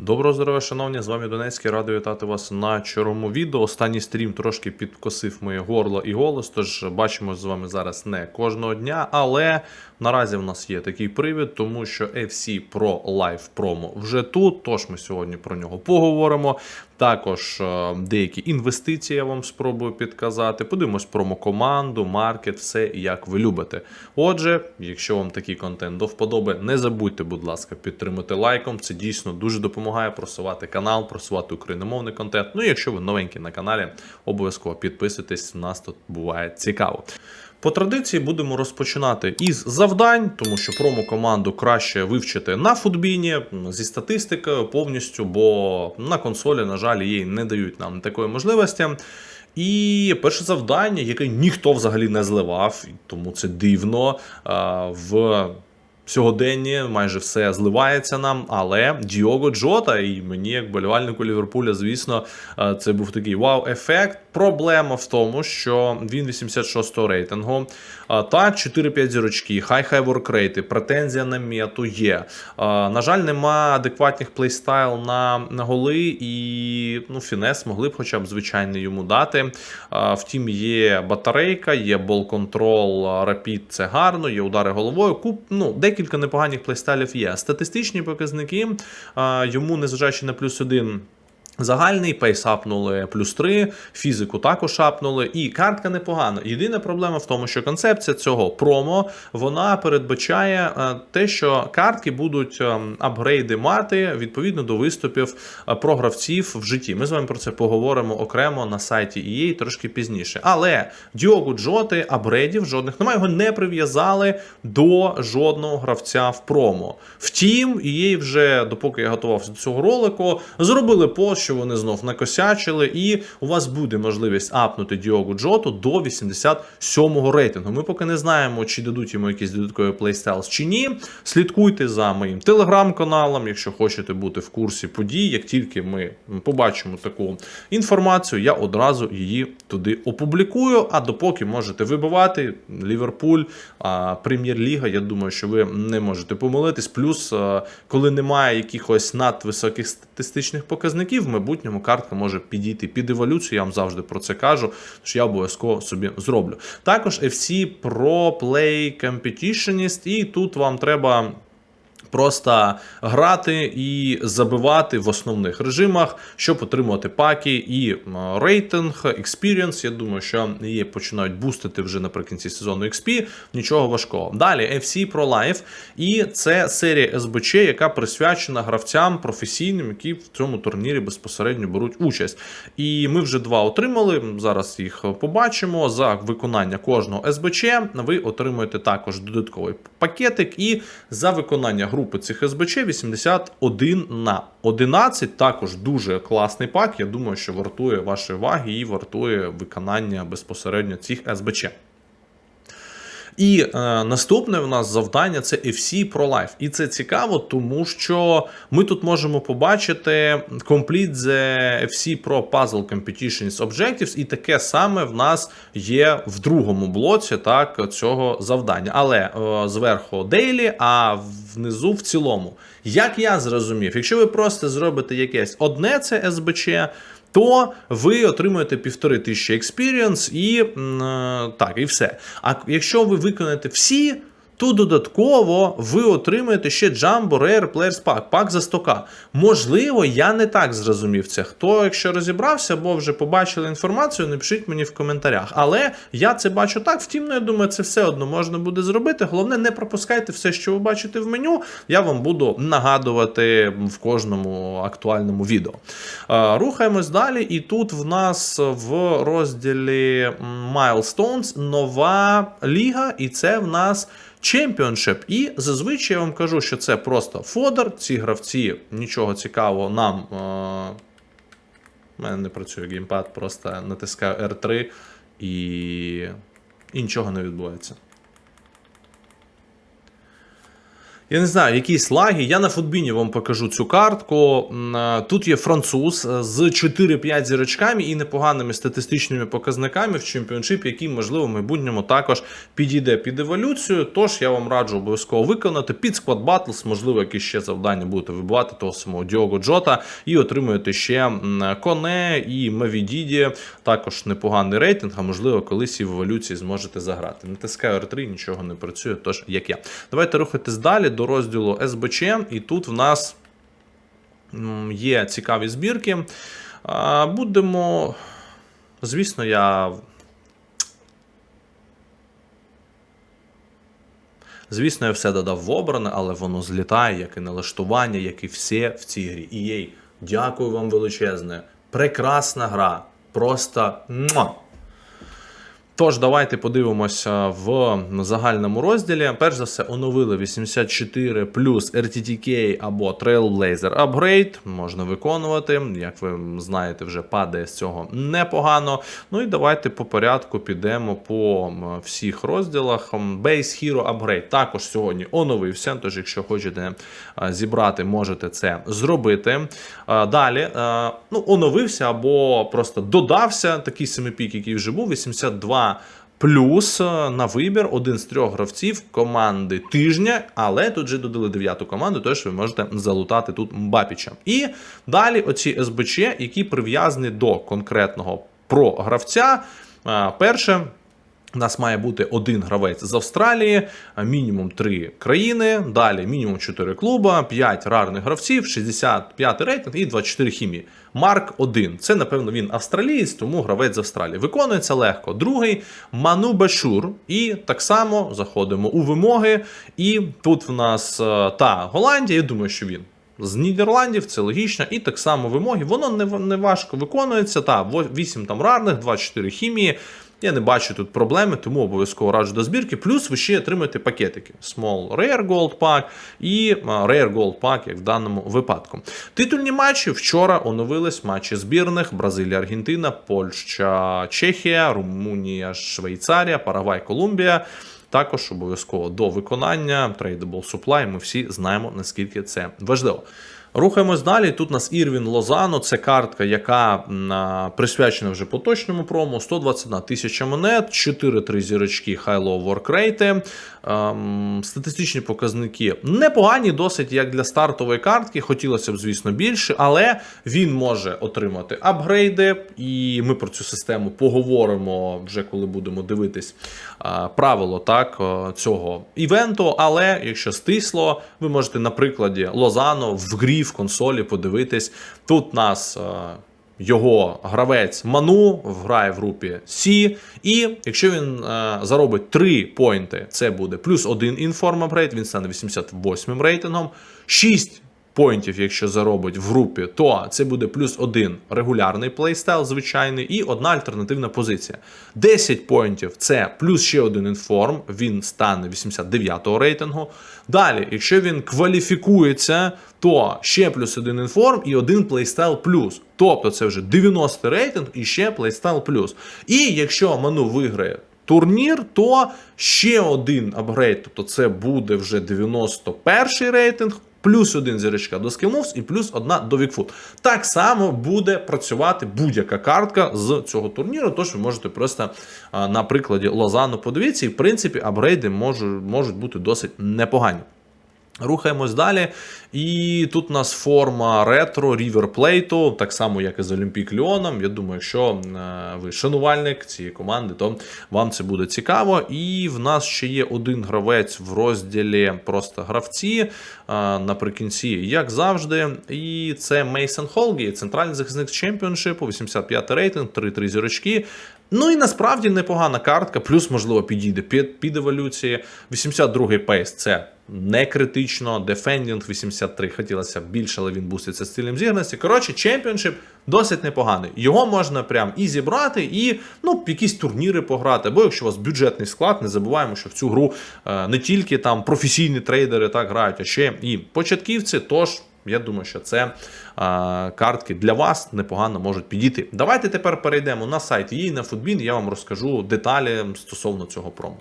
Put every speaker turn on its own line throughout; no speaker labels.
Доброго здоров'я, шановні! З вами Донецький. Радий вітати вас на чорному відео. Останній стрім трошки підкосив моє горло і голос, тож бачимо з вами зараз не кожного дня. Але наразі в нас є такий привід, тому що FC Pro Live Promo вже тут. Тож ми сьогодні про нього поговоримо. Також е, деякі інвестиції я вам спробую підказати. Подивимось промо-команду, маркет, все як ви любите. Отже, якщо вам такий контент до вподоби, не забудьте, будь ласка, підтримати лайком. Це дійсно дуже допомагає просувати канал, просувати україномовний контент. Ну і якщо ви новенький на каналі, обов'язково підписуйтесь. У нас тут буває цікаво. По традиції будемо розпочинати із завдань, тому що промо-команду краще вивчити на футбіні зі статистикою повністю, бо на консолі, на жаль, їй не дають нам такої можливості. І перше завдання, яке ніхто взагалі не зливав, тому це дивно. В сьогоденні майже все зливається нам, але Діого Джота, і мені, як болівальнику Ліверпуля, звісно, е, це був такий вау-ефект. Проблема в тому, що він 86-го рейтингу е, та 4-5 зірочки, хай-хай воркрейти, претензія на мету є. Е, На жаль, нема адекватних плейстайл на, голи, і ну, Фінес могли б хоча б звичайно йому дати. Втім, є батарейка, є бол-контрол, рапід це гарно, є удари головою. Куп, ну, декілька непоганих плейстайлів є. Статистичні показники йому, незважаючи на плюс один. Загальний пейс апнули плюс 3, фізику також апнули, і картка непогана. Єдина проблема в тому, що концепція цього промо вона передбачає е, те, що картки будуть е, апгрейди мати відповідно до виступів е, про гравців в житті. Ми з вами про це поговоримо окремо на сайті EA трошки пізніше. Але Діогу Джоти апгрейдів жодних немає, його не прив'язали до жодного гравця в промо. Втім, EA вже допоки я готувався до цього ролику, зробили пост, що вони знов накосячили, і у вас буде можливість апнути Діогу Джоту до 87-го рейтингу. Ми поки не знаємо, чи дадуть йому якісь додаткові плейстайлс чи ні. Слідкуйте за моїм телеграм-каналом, якщо хочете бути в курсі подій. Як тільки ми побачимо таку інформацію, я одразу її туди опублікую. А допоки можете вибивати Ліверпуль, Прем'єр-ліга. Я думаю, що ви не можете помилитись. Плюс, е, коли немає якихось надвисоких статистичних показників, в майбутньому картка може підійти під еволюцію. Я вам завжди про це кажу, що я обов'язково собі зроблю. Також FC Pro Play Competitionist, і тут вам треба. Просто грати і забивати в основних режимах, щоб отримувати паки і рейтинг, експірієнс. Я думаю, що її починають бустити вже наприкінці сезону XP. Нічого важкого. Далі FC Pro Life. І це серія СБЧ, яка присвячена гравцям професійним, які в цьому турнірі безпосередньо беруть участь. І ми вже два отримали. Зараз їх побачимо. За виконання кожного СБЧ ви отримуєте також додатковий пакетик. І за виконання групи цих СБЧ 81 на 11. Також дуже класний пак. Я думаю, що вартує вашої уваги і вартує виконання безпосередньо цих СБЧ. І е, наступне в нас завдання це FC Pro Life. І це цікаво, тому що ми тут можемо побачити Complete the FC Pro Puzzle Competitions Objectives, і таке саме в нас є в другому блоці так, цього завдання. Але е, зверху Daily, а внизу в цілому. Як я зрозумів, якщо ви просто зробите якесь одне це СБЧ, то ви отримуєте півтори тисячі експірієнс і е, так, і все. А якщо ви виконаєте всі, то додатково ви отримуєте ще Jumbo Rare Players Pack, пак за 100к. Можливо, я не так зрозумів це. Хто, якщо розібрався, або вже побачили інформацію, напишіть мені в коментарях. Але я це бачу так. Втім, ну, я думаю, це все одно можна буде зробити. Головне, не пропускайте все, що ви бачите в меню. Я вам буду нагадувати в кожному актуальному відео. Е, Рухаємось далі, і тут в нас в розділі Milestones нова ліга, і це в нас. Championship. І зазвичай я вам кажу, що це просто фодер. Ці гравці нічого цікавого нам. Е- у мене не працює геймпад, просто натискаю R3 і, і нічого не відбувається. Я не знаю, якісь лаги. Я на футбіні вам покажу цю картку. Тут є француз е, з 4-5 зірочками і непоганими статистичними показниками в чемпіоншипі, який, можливо, в майбутньому також підійде під еволюцію. Тож я вам раджу обов'язково виконати під склад Battles, можливо, якісь ще завдання будете вибивати того самого Діого Джота і отримуєте ще Коне і Мавідіді. Також непоганий рейтинг, а можливо, колись і в еволюції зможете заграти. Натискаю R3, нічого не працює, тож як я. Давайте рухатись далі до розділу СБЧ, і тут в нас є цікаві збірки. Будемо. Звісно, я. Звісно, я все додав в обране, але воно злітає, як і налаштування, як і все в цій грі. І їй дякую вам величезне. Прекрасна гра. Просто. Тож, давайте подивимося в загальному розділі. Перш за все, оновили 84 плюс RTTK або Trailblazer Upgrade. Можна виконувати. Як ви знаєте, вже падає з цього непогано. Ну і давайте по порядку підемо по всіх розділах. Base Hero Upgrade також сьогодні оновився. Тож, якщо хочете зібрати, можете це зробити. Далі, ну, оновився або просто додався такий семипік, який вже був. 82 Плюс е, на вибір один з трьох гравців команди тижня, але тут же додали дев'яту команду, тож ви можете залутати тут Мбапіча. І далі оці СБЧ, які прив'язані до конкретного про-гравця. Е, Перше. У нас має бути один гравець з Австралії, мінімум 3 країни, далі мінімум 4 клуба, 5 рарних гравців, 65 рейтинг і 24 хімії. Марк 1. Це, напевно, він австралієць, тому гравець з Австралії. Виконується легко. Другий Ману Башур. І так само заходимо у вимоги. І тут в нас е, та Голландія, я думаю, що він. З Нідерландів це логічно, і так само вимоги. Воно не, не важко виконується. Та 8 там рарних, 24 хімії. Я не бачу тут проблеми, тому обов'язково раджу до збірки. Плюс ви ще отримаєте пакетики: Small Rare Gold Pack і Rare Gold Pack, як в даному випадку. Титульні матчі вчора оновились матчі збірних: Бразилія, Аргентина, Польща, Чехія, Румунія, Швейцарія, Парагвай, Колумбія. Також обов'язково до виконання Tradable Supply. Ми всі знаємо, наскільки це важливо. Рухаємось далі. Тут у нас Ірвін Лозано. Це картка, яка присвячена вже поточному промо. 121 тисяча монет, 4-3 зірочки High-Low Workrate. Ем, статистичні показники непогані, досить як для стартової картки. Хотілося б, звісно, більше, але він може отримати апгрейди, і ми про цю систему поговоримо вже коли будемо дивитись а, правило так цього івенту. Але якщо стисло, ви можете на прикладі Лозано в грі в консолі подивитись. Тут нас. його гравець Ману грає в групі Сі, і якщо він е, заробить 3 поінти, це буде плюс 1 інформ апгрейд, він стане 88 рейтингом. 6 поінтів, якщо заробить в групі, то це буде плюс 1 регулярний плейстайл, звичайний, і одна альтернативна позиція. 10 поінтів це плюс ще один інформ, він стане 89-го рейтингу. Далі, якщо він кваліфікується, то ще плюс один інформ і один плейстайл плюс. Тобто це вже 90 рейтинг і ще плейстайл плюс. І якщо Ману виграє турнір, то ще один апгрейд, тобто це буде вже 91 й рейтинг. Плюс один зірочка до Skillmoves і плюс одна до Вікфут. Так само буде працювати будь-яка картка з цього турніру. Тож ви можете просто на прикладі Лозану подивитися, і в принципі апгрейди можуть, можуть бути досить непогані. Рухаємось далі. І тут у нас форма ретро ріверплейту, так само, як і з Олімпік Ліоном. Я думаю, якщо е, ви шанувальник цієї команди, то вам це буде цікаво. І в нас ще є один гравець в розділі просто гравці е, наприкінці, як завжди. І це Мейсон Холгі, центральний захисник чемпіоншипу, 85 рейтинг, 3-3 зірочки. Ну і насправді непогана картка, плюс, можливо, підійде під, під еволюції. 82-й пейс це не критично. Дефендінг 83 хотілося б більше, але він буститься стилем зіграності. Коротше, чемпіоншип досить непоганий. Його можна прям і зібрати, і ну, якісь турніри пограти. Або якщо у вас бюджетний склад, не забуваємо, що в цю гру е, не тільки там професійні трейдери так грають, а ще і початківці. Тож. Я думаю, що це а, картки для вас непогано можуть підійти. Давайте тепер перейдемо на сайт її на Футбін. Я вам розкажу деталі стосовно цього промо.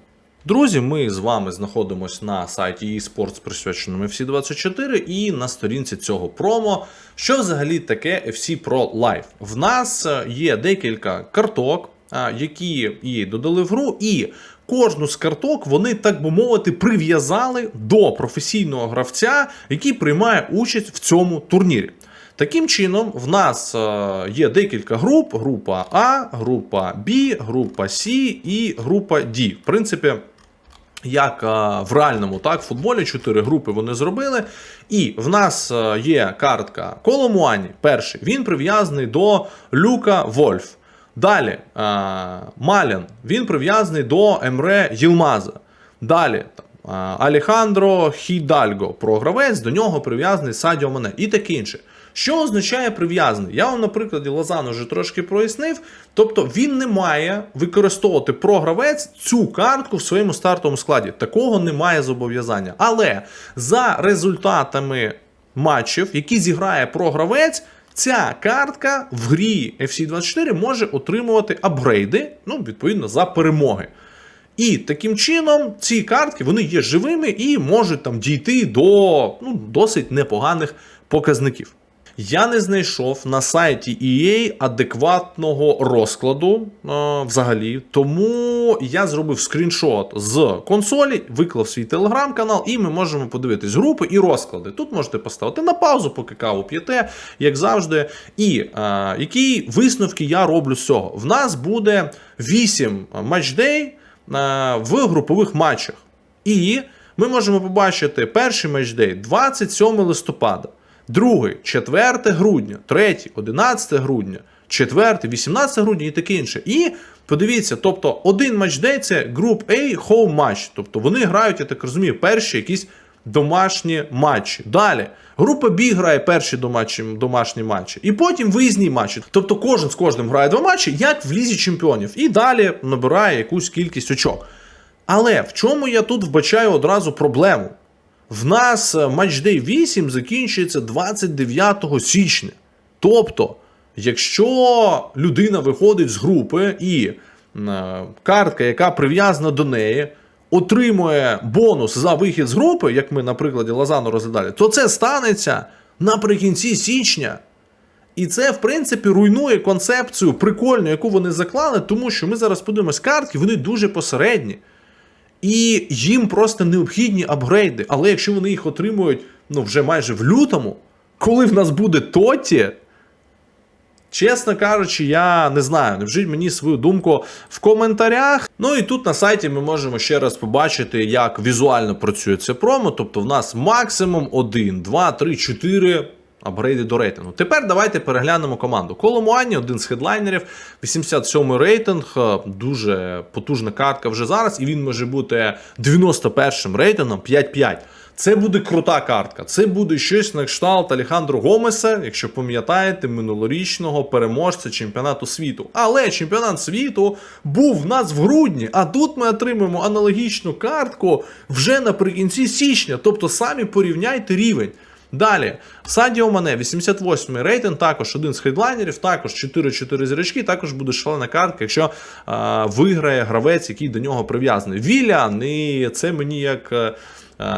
Друзі, ми з вами знаходимося на сайті eSports, присвяченому FC24, і на сторінці цього промо. Що взагалі таке FC Pro Live? В нас е, є декілька карток, які її додали в гру, і кожну з карток вони, так би мовити, прив'язали до професійного гравця, який приймає участь в цьому турнірі. Таким чином, в нас е, є декілька груп: група А, група Б, група С і група Д. В принципі, як е, в реальному так, в футболі чотири групи вони зробили. І в нас е, є картка Коломуані. Перший він прив'язаний до Люка Вольф. Далі е, Малян, він прив'язаний до Емре Єлмаза. Далі е, Алехандро Хідальго, програвець, до нього прив'язаний Садіо Мане і таке інше. Що означає прив'язаний? Я вам на прикладі Лозану вже трошки прояснив. Тобто він не має використовувати програвець цю картку в своєму стартовому складі. Такого немає зобов'язання. Але за результатами матчів, які зіграє програвець, ця картка в грі FC24 може отримувати апгрейди, ну, відповідно, за перемоги. І таким чином ці картки вони є живими і можуть там дійти до ну, досить непоганих показників. Я не знайшов на сайті EA адекватного розкладу е, взагалі, тому я зробив скріншот з консолі, виклав свій телеграм-канал, і ми можемо подивитись групи і розклади. Тут можете поставити на паузу, поки каву п'єте, як завжди. І е, які висновки я роблю з цього? В нас буде 8 матчдей е, в групових матчах. І ми можемо побачити перший матчдей 27 листопада. Другий 4 грудня, третій 11 грудня, четвертий 18 грудня і таке інше. І подивіться, тобто один матчдей це Group A home матч. Тобто вони грають, я так розумію, перші якісь домашні матчі. Далі. Група B грає перші домашні, домашні матчі, і потім виїзні матчі. Тобто кожен з кожним грає два матчі, як в лізі чемпіонів, і далі набирає якусь кількість очок. Але в чому я тут вбачаю одразу проблему? В нас матчдей 8 закінчується 29 січня. Тобто, якщо людина виходить з групи і е, картка, яка прив'язана до неї, отримує бонус за вихід з групи, як ми на прикладі Лазану розглядали, то це станеться наприкінці січня. І це, в принципі, руйнує концепцію прикольну, яку вони заклали, тому що ми зараз подивимось, картки, вони дуже посередні. І їм просто необхідні апгрейди. Але якщо вони їх отримують ну, вже майже в лютому, коли в нас буде Тоті, чесно кажучи, я не знаю. Невжіть мені свою думку в коментарях. Ну і тут на сайті ми можемо ще раз побачити, як візуально працює це промо. Тобто в нас максимум 1, 2, 3, 4 апгрейди до рейтингу. Тепер давайте переглянемо команду. Коломуані, один з хедлайнерів, 87-й рейтинг, е, дуже потужна картка вже зараз, і він може бути 91-м рейтингом 5-5. Це буде крута картка. Це буде щось на кшталт Алехандро Гомеса, якщо пам'ятаєте, минулорічного переможця чемпіонату світу. Але чемпіонат світу був в нас в грудні, а тут ми отримаємо аналогічну картку вже наприкінці січня. Тобто самі порівняйте рівень. Далі, Садіо Мане, 88-й рейтинг, також один з хедлайнерів, також 4-4 зірочки, також буде шалена картка, якщо а, виграє гравець, який до нього прив'язаний. Вілян, і це мені як.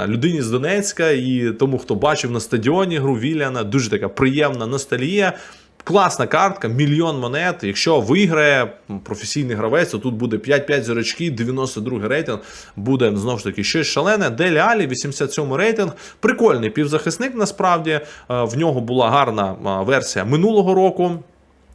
Людині з Донецька і тому, хто бачив на стадіоні гру Віляна, дуже така приємна ностальгія. Класна картка, мільйон монет. Якщо виграє професійний гравець, то тут буде 5-5 зірочки, 92 рейтинг, буде знову ж таки щось шалене. Делі Алі, 87 рейтинг. Прикольний півзахисник, насправді. Е, В нього була гарна версія минулого року.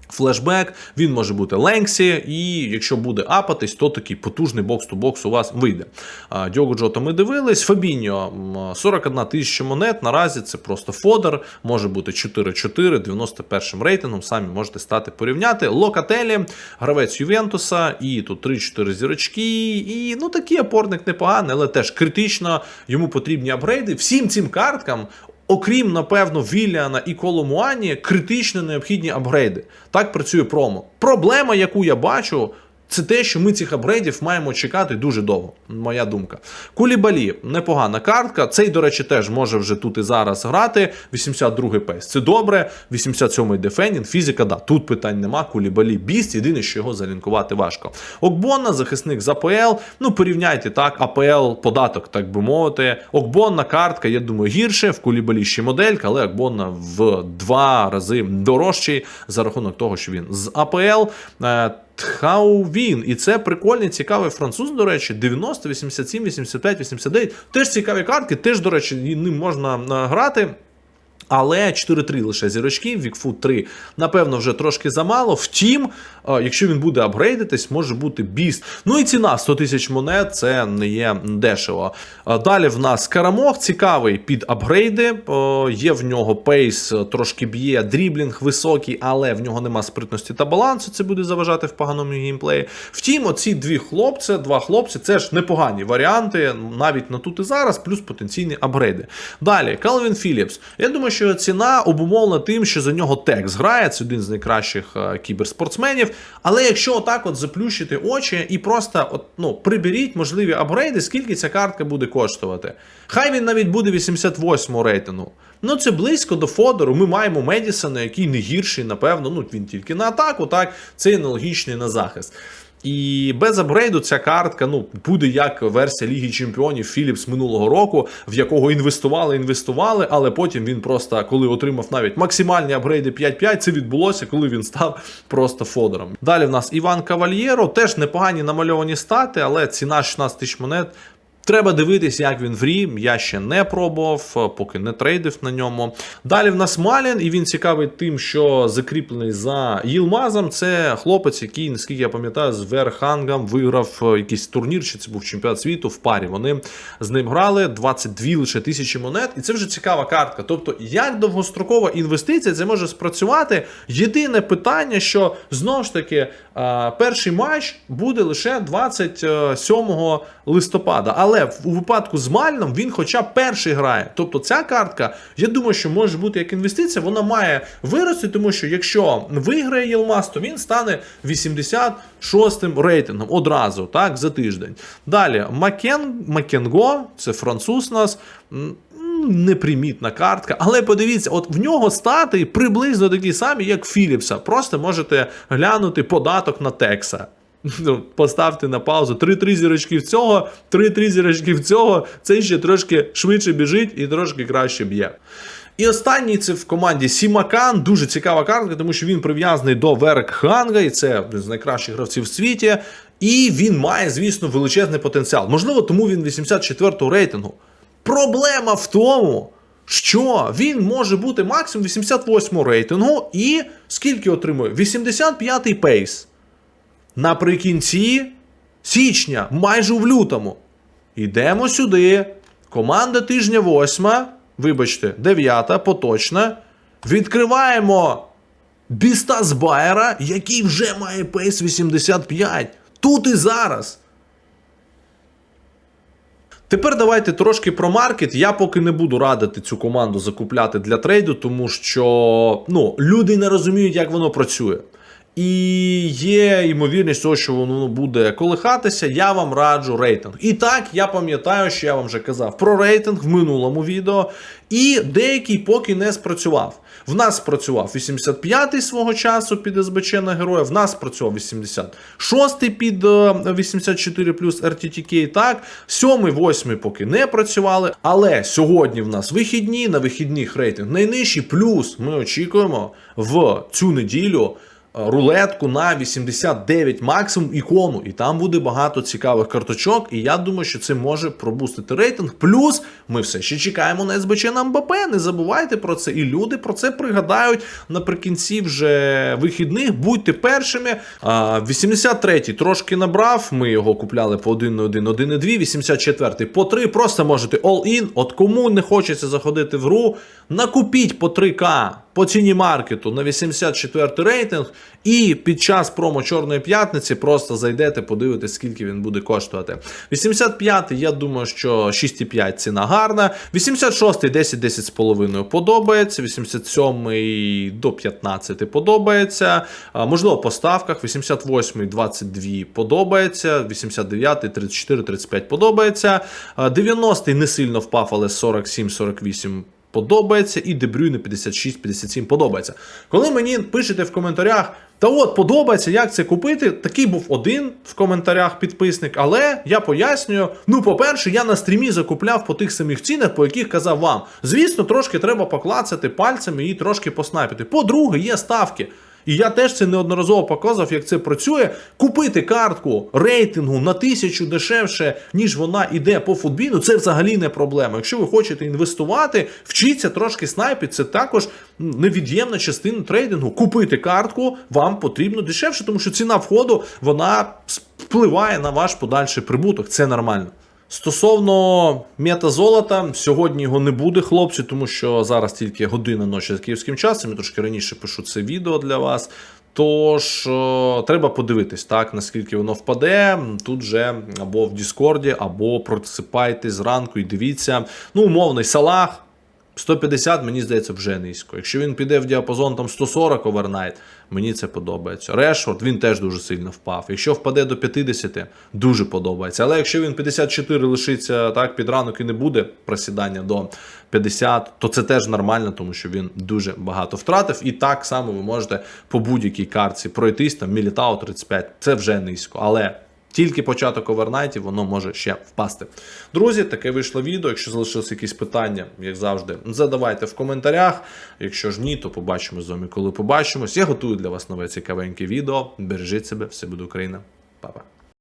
Флешбек, він може бути Ленксі, і якщо буде апатись, то такий потужний бокс-то-бокс у вас вийде. А, Діого Джота ми дивились. Фабіньо 41 тисяча монет. Наразі це просто фодер, може бути 4-4, 91 рейтингом. Самі можете стати порівняти. Локателі, гравець Ювентуса, і тут 3-4 зірочки. І ну такий опорник непоганий, але теж критично йому потрібні апгрейди. Всім цим карткам. Окрім, напевно, Віліана і Коломуані, критично необхідні апгрейди. Так працює промо. Проблема, яку я бачу, Це те, що ми цих апгрейдів маємо чекати дуже довго, моя думка. Кулібалі, непогана картка. Цей, до речі, теж може вже тут і зараз грати. 82-й пейс. Це добре. 87-й дефендінг, фізика, да, тут питань нема. Кулібалі біст. Єдине, що його залінкувати важко. Окбонна, захисник з АПЛ. Ну, порівняйте так, АПЛ податок, так би мовити. Окбонна картка, я думаю, гірше. В Кулібалі ще моделька, але Окбонна в два рази дорожчий за рахунок того, що він з АПЛ. Тхаувін. І це прикольний, цікавий француз, до речі, 90, 87, 85, 89. Теж цікаві картки, теж, до речі, ним можна е, грати. Але 4-3 лише зірочки, Вікфут 3, напевно, вже трошки замало. Втім, якщо він буде апгрейдитись, може бути біст. Ну і ціна 100 тисяч монет це не є дешево. Далі в нас Карамох, цікавий під апгрейди. Є в нього пейс, е, трошки б'є, дріблінг високий, але в нього нема спритності та балансу. Це буде заважати в поганому геймплеї. Втім, оці дві хлопці, два хлопці, це ж непогані варіанти, навіть на тут і зараз, плюс потенційні апгрейди. Далі, Калвін Філіпс. Я думаю, що ціна обумовлена тим, що за нього Текс грає, це один з найкращих е, кіберспортсменів. Але якщо отак от заплющити очі і просто от, ну, приберіть можливі апгрейди, скільки ця картка буде коштувати. Хай він навіть буде 88 рейтингу. Ну, це близько до Фодору. Ми маємо Медісона, який не гірший, напевно. Ну, він тільки на атаку, так, це аналогічний на захист. І без апгрейду ця картка ну, буде як версія Ліги Чемпіонів Філіпс минулого року, в якого інвестували, інвестували, але потім він просто, коли отримав навіть максимальні апгрейди 5-5, це відбулося, коли він став просто фодером. Далі в нас Іван Кавальєро, теж непогані намальовані стати, але ціна 16 тисяч монет. Треба дивитись, як він врі. Я ще не пробував, поки не трейдив на ньому. Далі в нас Малін, і він цікавий тим, що закріплений за Їлмазом. Це хлопець, який, наскільки я пам'ятаю, з Верхангом виграв е, якийсь турнір, чи це був чемпіонат світу в парі. Вони з ним грали 22 лише тисячі монет, і це вже цікава картка. Тобто, як довгострокова інвестиція це може спрацювати? Єдине питання, що знову ж таки е, перший матч буде лише 27 листопада. Але в- у випадку з Мальном він хоча б перший грає. Тобто ця картка, я думаю, що може бути як інвестиція, вона має вирости, тому що якщо виграє Єлмаз, то він стане 86-м рейтингом одразу, так, за тиждень. Далі Макен, Макенго, це француз нас. Непримітна картка, але подивіться, от в нього стати приблизно такі самі, як Філіпса. Просто можете глянути податок на Текса. Ну, Поставте на паузу. 3-3 зірочки в цього, 3-3 зірочки в цього. Це ще трошки швидше біжить і трошки краще б'є. І останній це в команді Сімакан. Дуже цікава картка, тому що він прив'язаний до Веркханга, і це один з найкращих гравців в світі. І він має, звісно, величезний потенціал. Можливо, тому він 84-го рейтингу. Проблема в тому, що він може бути максимум 88 го рейтингу і скільки отримує? 85-й пейс. Наприкінці січня, майже в лютому. Йдемо сюди. Команда тижня восьма, вибачте, дев'ята, поточна. Відкриваємо Біста з Байера, який вже має пейс 85. Тут і зараз. Тепер давайте трошки про маркет. Я поки не буду радити цю команду закупляти для трейду, тому що ну, люди не розуміють, як воно працює. І є ймовірність того, що воно буде колихатися. Я вам раджу рейтинг. І так, я пам'ятаю, що я вам вже казав про рейтинг в минулому відео, і деякий поки не спрацював. В нас спрацював 85-й свого часу під СБЧ на героя, в нас спрацював 86-й під е, 84 плюс RTTK, так, 7-й, 8-й поки не працювали. Але сьогодні в нас вихідні, на вихідних рейтинг найнижчий, плюс ми очікуємо в цю неділю е, рулетку на 89 максимум ікону, і там буде багато цікавих карточок. І я думаю, що це може пробустити рейтинг. Плюс ми все ще чекаємо на СБЧ на МБП. Не забувайте про це. І люди про це пригадають наприкінці вже вихідних. Будьте першими. А, 83-й трошки набрав. Ми його купляли по 1 на 1, 1 на 2. 84-й по 3. Просто можете all-in. От кому не хочеться заходити в гру, Накупіть по 3К по ціні маркету на 84 рейтинг, і під час промо Чорної п'ятниці просто зайдете, подивитесь, скільки він буде коштувати. 85 я думаю, що 6,5 ціна гарна. 86 10 10 з половиною подобається. 87 до 15 подобається. Можливо, по ставках. 88 22 подобається. 89 34 35 подобається. А, 90 не сильно впав, але 47 48 подобається, і Дебрюйне 56-57 подобається. Коли мені пишете в коментарях, та от подобається, як це купити, такий був один в коментарях підписник, але я пояснюю: ну, по-перше, я на стрімі закупляв по тих самих цінах, по яких казав вам. Звісно, трошки треба поклацати пальцями і трошки поснайпити. По-друге, є ставки. І я теж це неодноразово показував, як це працює. Купити картку рейтингу на тисячу дешевше, ніж вона йде по футбіну, це взагалі не проблема. Якщо ви хочете інвестувати, вчіться трошки снайпити, це також невід'ємна частина трейдингу. Купити картку вам потрібно дешевше, тому що ціна входу вона впливає на ваш подальший прибуток. Це нормально. Стосовно метазолота, сьогодні його не буде, хлопці, тому що зараз тільки година ночі з київським часом. Я трошки раніше пишу це відео для вас. Тож е, треба подивитись, так, наскільки воно впаде. Тут же або в Діскорді, або просипайтесь зранку і дивіться. Ну, умовний Салах. 150, мені здається, вже низько. Якщо він піде в діапазон там 140 овернайт, мені це подобається. Решфорд, він теж дуже сильно впав. Якщо впаде до 50, дуже подобається. Але якщо він 54 лишиться так під ранок і не буде просідання до 50, то це теж нормально, тому що він дуже багато втратив. І так само ви можете по будь-якій картці пройтись, там Мілітау 35, це вже низько. Але тільки початок овернайтів, воно може ще впасти. Друзі, таке вийшло відео. Якщо залишилось якісь питання, як завжди, задавайте в коментарях. Якщо ж ні, то побачимо з вами, коли побачимось. Я готую для вас нове цікавеньке відео. Бережіть себе, все буде Україна.